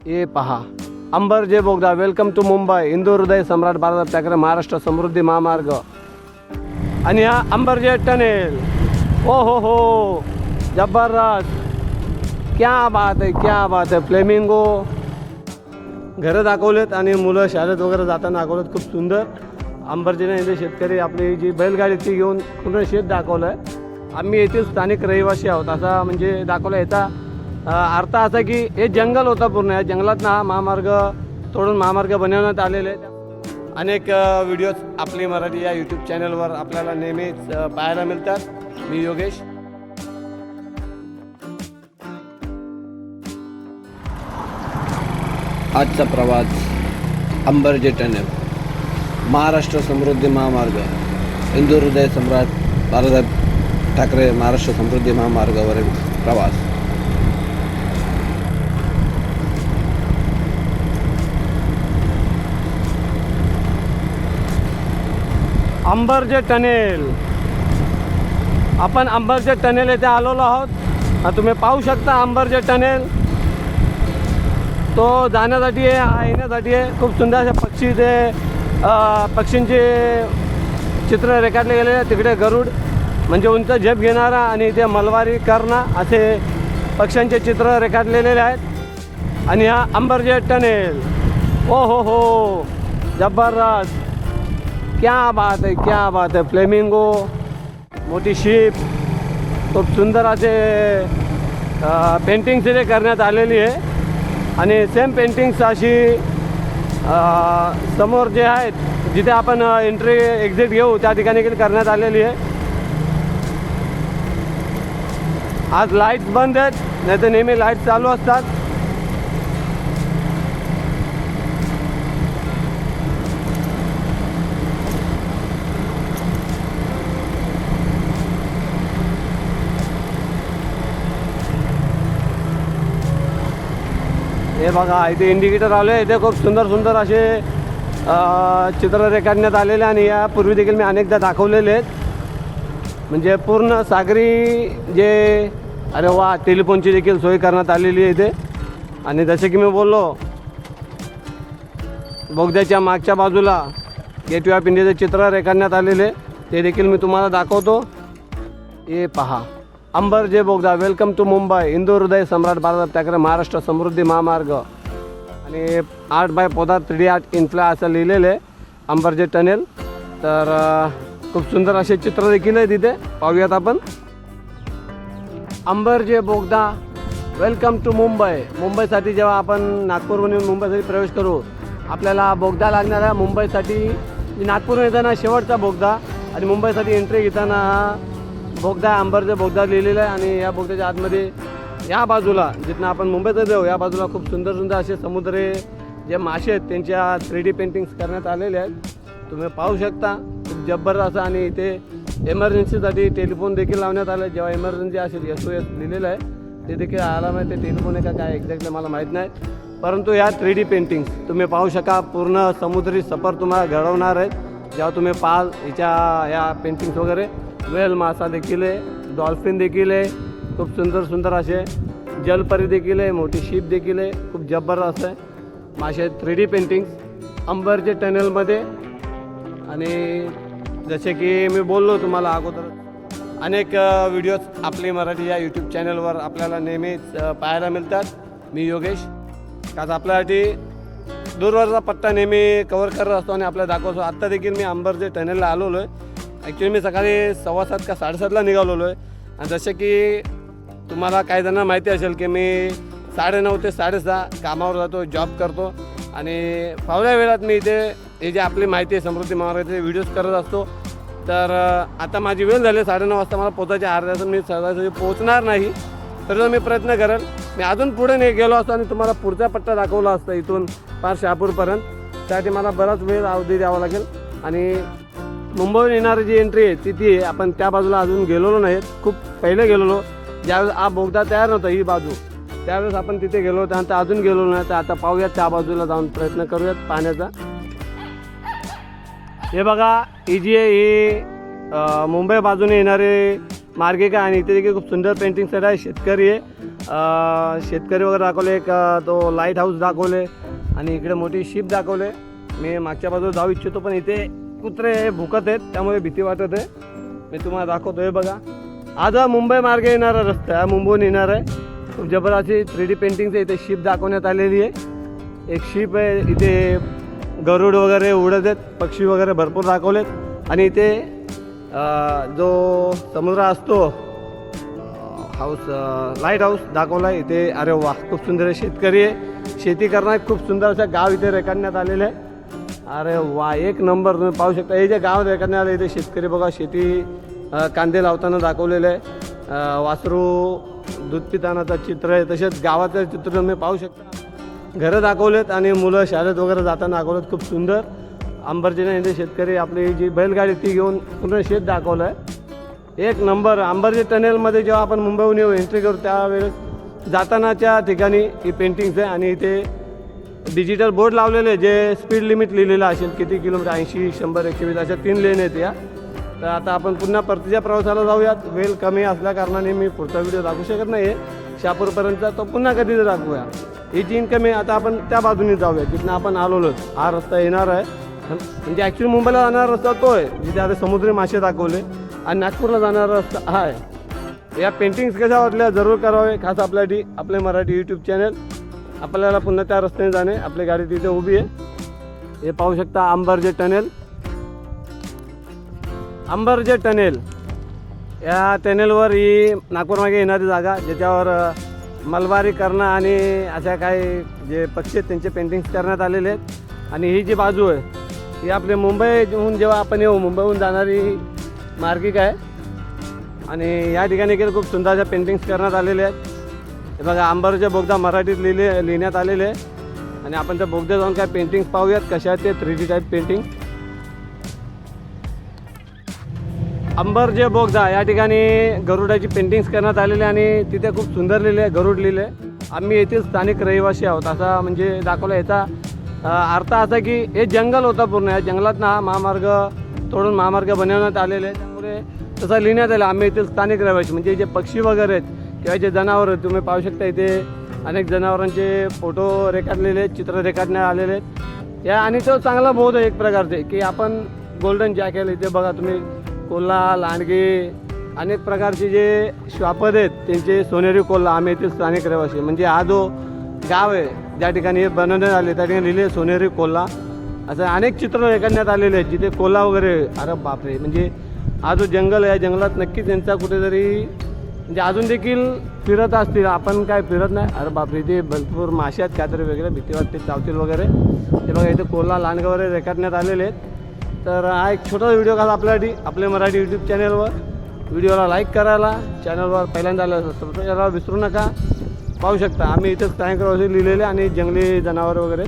हे पहा अंबर जे बोगदा वेलकम टू मुंबई हिंदू हृदय सम्राट भारत त्याकडे महाराष्ट्र समृद्धी महामार्ग. आणि हा अंबरजे टनेल हो हो हो जबरदस्त. क्या बात आहे क्या बात आहे फ्लेमिंगो. घरं दाखवलेत आणि मुलं शाळेत वगैरे जाताना दाखवलेत खूप सुंदर. अंबरजीने इथे शेतकरी आपली जी बैलगाडी ती घेऊन पूर्ण शेत दाखवलं आहे आम्ही येथील स्थानिक रहिवासी आहोत असा म्हणजे दाखवला येता. अर्थ असा की हे जंगल होतं पूर्ण. या जंगलात हा महामार्ग तोडून महामार्ग बनवण्यात आलेले अनेक व्हिडिओज आपली मराठी या यूट्यूब चॅनलवर आपल्याला नेहमीच पाहायला मिळतात. मी योगेश. आजचा प्रवास अंबरजे टनेल महाराष्ट्र समृद्धी महामार्ग. हिंदू हृदय सम्राट बाळासाहेब ठाकरे महाराष्ट्र समृद्धी महामार्गावरील प्रवास. अंबरजे टनेल. आपण अंबरजे टनेल येथे आलेलो आहोत. तुम्ही पाहू शकता अंबरजे टनेल. तो जाण्यासाठी आहे हा येण्यासाठी आहे. खूप सुंदर असे पक्षी ते पक्षींचे चित्र रेखाटले गेले तिकडे गरुड म्हणजे उंच झेप घेणारा आणि इथे मलवारी करणा असे पक्ष्यांचे चित्र रेखाटलेले आहेत. आणि हा अंबरजे टनेल. ओ हो हो. जबरदस्त. क्या बात आहे क्या बात आहे फ्लेमिंगो मोठी शिप खूप सुंदर असे पेंटिंग्स इथे करण्यात आलेली आहे. आणि सेम पेंटिंग्स अशी समोर जे आहेत जिथे आपण एंट्री एक्झिट घेऊ त्या ठिकाणी देखील करण्यात आलेली आहे. आज लाईट्स बंद आहेत नाही तर नेहमी लाइट चालू असतात. हे बघा इथे इंडिकेटर आले इथे खूप सुंदर सुंदर असे चित्र रेखाटण्यात आलेले आणि यापूर्वी देखील मी अनेकदा दाखवलेले आहेत. म्हणजे पूर्ण सागरी जे अरे वा टेलिफोनची देखील सोय करण्यात आलेली आहे इथे. आणि जसे की मी बोललो बोगद्याच्या मागच्या बाजूला गेटवे ऑफ इंडियाचे चित्र रेखाटण्यात आलेले ते देखील मी तुम्हाला दाखवतो. हे पहा. अंबर जे बोगदा वेलकम टू मुंबई हिंदू हृदय सम्राट बाळासाहेब ठाकरे महाराष्ट्र समृद्धी महामार्ग आणि आठ by Podar three D art infra असं लिहिलेलं आहे अंबरजे टनेल तर खूप सुंदर असे चित्र देखील आहे तिथे पाहूयात आपण अंबरजे बोगदा वेलकम टू मुंबई मुंबईसाठी जेव्हा आपण नागपूरहून येऊन मुंबईसाठी प्रवेश करू आपल्याला बोगदा लागणार आहे मुंबईसाठी म्हणजे नागपूरहून येताना शेवटचा बोगदा आणि मुंबईसाठी एंट्री घेताना बोगदा अंबरचा बोगदा लिहिलेला आहे आणि या बोगद्याच्या आतमध्ये या बाजूला जिथनं आपण मुंबईतच जाऊ या बाजूला खूप सुंदर सुंदर असे समुद्रे जे मासे आहेत त्यांच्या थ्री डी पेंटिंग्स करण्यात आलेले आहेत. तुम्ही पाहू शकता खूप जबरदस्त आणि इथे एमर्जन्सीसाठी टेलिफोन देखील लावण्यात आला. आहे जेव्हा इमर्जन्सी असेल एस ओ एस लिहिलेलं आहे. ते देखील आला माहिती ते टेलिफोन आहे का काय एक्झॅक्टली मला माहीत नाही. परंतु ह्या थ्री डी पेंटिंग्स तुम्ही पाहू शका पूर्ण समुद्री सफर तुम्हाला घडवणार आहेत. जेव्हा तुम्ही पाहाल हिच्या ह्या पेंटिंग्स वगैरे वेल मासा देखील आहे डॉल्फिन देखील आहे खूप सुंदर सुंदर असे जलपरी देखील आहे मोठी शिप देखील आहे खूप जबरदस्त आहे. मासे थ्री डी पेंटिंग्स अंबरचे टनेलमध्ये आणि जसे की मी बोललो तुम्हाला अगोदर अनेक व्हिडिओज आपली मराठी या यूट्यूब चॅनलवर आपल्याला नेहमीच पाहायला मिळतात. मी योगेश. आज आपल्यासाठी दूरवरचा पत्ता नेहमी कवर करत असतो आणि आपल्याला दाखवतो. आत्ता देखील मी अंबरचे टनेलला आलेलो आहे. ॲक्च्युली मी सकाळी सव्वा सात का साडेसातला निघालेलो आहे. आणि जसे की तुम्हाला काही जणांना माहिती असेल की मी साडेनऊ ते साडेसहा कामावर जातो जॉब करतो. आणि फावल्या वेळात मी इथे हे जे आपली माहिती आहे समृद्धी महामार्गाचे व्हिडिओज करत असतो. तर आता माझी वेळ झाली साडेनऊ वाजता मला पोचायची अर्ध्या मी सहजासहजी पोहोचणार नाही. तरी मी प्रयत्न करेल. मी अजून पुढे नाही गेलो असतो आणि तुम्हाला पुढचा पट्टा दाखवला असता इथून पार शहापूरपर्यंत. त्यासाठी मला बराच वेळ अवधी द्यावा लागेल. आणि मुंबईहून येणारी जी एंट्री आहे ती ती आपण त्या बाजूला अजून गेलेलो नाही खूप पहिले गेलेलो. ज्यावेळेस हा बोगदा तयार नव्हता ही बाजू. त्यावेळेस आपण तिथे गेलो त्यानंतर अजून गेलो नाही. तर आता पाहूयात त्या बाजूला जाऊन प्रयत्न करूयात पाण्याचा हे बघा ही जी आहे ही मुंबई बाजूने येणारे मार्गिका आणि इथे देखील खूप सुंदर पेंटिंग आहे. शेतकरी आहे. शेतकरी वगैरे दाखवले. एक तो लाइट हाऊस दाखवले. आणि इकडे मोठी शिप दाखवले. मी मागच्या बाजूला जाऊ इच्छितो पण इथे कुत्रे भुकत आहेत त्यामुळे भीती वाटत आहे. मी तुम्हाला दाखवतो हे बघा. आज हा मुंबई मार्गे येणारा रस्ता आहे मुंबईहून येणार आहे. खूप जबरदस्ती थ्री डी पेंटिंगचं इथे शिप दाखवण्यात आलेली आहे. एक शिप आहे इथे गरुड वगैरे उडत आहेत पक्षी वगैरे भरपूर दाखवलेत. आणि इथे जो समुद्र असतो हाऊस लाइट हाऊस दाखवला आहे. इथे अरे वा खूप सुंदर आहे. शेतकरी आहे. शेती करणार खूप सुंदर असं गाव इथे रेखाडण्यात आलेलं आहे. अरे वा एक नंबर तुम्ही पाहू शकता. हे जे गाव रेखाडण्यात आलं इथे शेतकरी बघा शेती कांदे लावताना दाखवलेलं आहे. वासरू दूध पितानाचं चित्र आहे. तसेच गावाचं चित्र तुम्ही पाहू शकता. घरं दाखवलेत आणि मुलं शाळेत वगैरे जाताना दाखवलेत. खूप सुंदर. अंबरजीने इथे शेतकरी आपली जी बैलगाडी ती घेऊन पूर्ण शेत दाखवलं आहे एक नंबर अंबरजी टनेलमध्ये जेव्हा आपण मुंबईहून येऊ एंट्री करू त्यावेळेस जातानाच्या ठिकाणी ही पेंटिंग्स आहे आणि इथे डिजिटल बोर्ड लावलेले जे स्पीड लिमिट लिहिलेलं असेल किती किलोमीटर ऐंशी शंभर एकशे वीस अशा तीन लेन आहेत या. तर आता आपण पुन्हा परतीच्या प्रवासाला जाऊयात. वेळ कमी असल्या कारणाने मी पुढचा व्हिडिओ दाखवू शकत नाही आहे शहापूरपर्यंतचा तो पुन्हा कधी दाखवूया. ही जी इन्कम आहे. आता आपण त्या बाजूने जाऊया जिथनं आपण आलोलोच हा रस्ता येणार आहे. म्हणजे ॲक्च्युली मुंबईला जाणारा रस्ता तो आहे. जिथे आता समुद्री मासे दाखवले. आणि नागपूरला जाणारा रस्ता हा आहे. या पेंटिंग्स कशा वाटल्या? जरूर करावे. खास आपल्यासाठी आपले मराठी यूट्यूब चॅनल आपल्याला पुन्हा त्या रस्त्याने जाणे. आपली गाडी तिथे उभी आहे. हे पाहू शकता अंबरजे टनेल. अंबरजे टनेल. या टनेलवर ही नागपूरमागे येणारी जागा ज्याच्यावर मलबारी करणं आणि अशा काही जे पक्षी आहेत त्यांचे पेंटिंग्स करण्यात आलेले आहेत. आणि ही जी बाजू आहे ही आपले मुंबईहून जेव्हा आपण येऊ मुंबईहून जाणारी मार्गिका आहे. आणि या ठिकाणी देखील खूप सुंदर अशा पेंटिंग्स करण्यात आलेले आहेत. हे बघा अंबरचे बोगदा मराठीत लिहिले लिहिण्यात आलेले आहे. आणि आपण त्या बोगद्यात जाऊन काय पेंटिंग्स पाहूयात कशा आहेत ते three D type painting Amberje बोगदा या ठिकाणी गरुडाची पेंटिंग्स करण्यात आलेली आणि तिथे खूप सुंदर लिहिले गरुड लिहिले आम्ही येथील स्थानिक रहिवासी आहोत. असा म्हणजे दाखवला याचा अर्थ असा की हे जंगल होता पूर्ण. या जंगलात ना महामार्ग तोडून महामार्ग बनवण्यात आलेले आहे. त्यामुळे तसं लिहिण्यात आलं आम्ही येथील स्थानिक रहिवासी म्हणजे जे पक्षी वगैरे आहेत किंवा जे जनावरं आहेत तुम्ही पाहू शकता इथे अनेक जनावरांचे फोटो रेखाटलेले आहेत चित्र रेखाटण्यात आलेले आहेत. या आणि तो चांगला बोध आहे एक प्रकारचे की आपण गोल्डन जॅकेल इथे बघा तुम्ही कोल्हा लांडगे अनेक प्रकारचे जे श्वापद आहेत त्यांचे सोनेरी कोल्हा आम्ही येथील स्थानिक रहिवासी म्हणजे हा जो गाव आहे ज्या ठिकाणी हे बनवण्यात आले त्या ठिकाणी लिहिले सोनेरी कोल्हा. असं अनेक चित्र रेखाटण्यात आलेले आहेत जिथे कोल्हा वगैरे अरे बापरे म्हणजे हा जो जंगल आहे या जंगलात नक्कीच त्यांचा कुठेतरी म्हणजे अजून देखील फिरत असतील. आपण काय फिरत नाही. अरे बापरे इथे भरपूर मासे आहेत काहीतरी वगैरे भीती वाटते चावतील वगैरे. ते बघा इथे कोल्हा लांडगे वगैरे रेखाटण्यात आलेले आहेत. तर हा एक छोटा व्हिडिओ घाला आपल्यासाठी आपल्या मराठी यूट्यूब चॅनलवर व्हिडिओला लाईक करायला चॅनलवर पहिल्यांदा आलं सबस्क्राईब करायला विसरू नका. पाहू शकता आम्ही इथं स्थानिक रहिवासी लिहिलेले आणि जंगली जनावर वगैरे.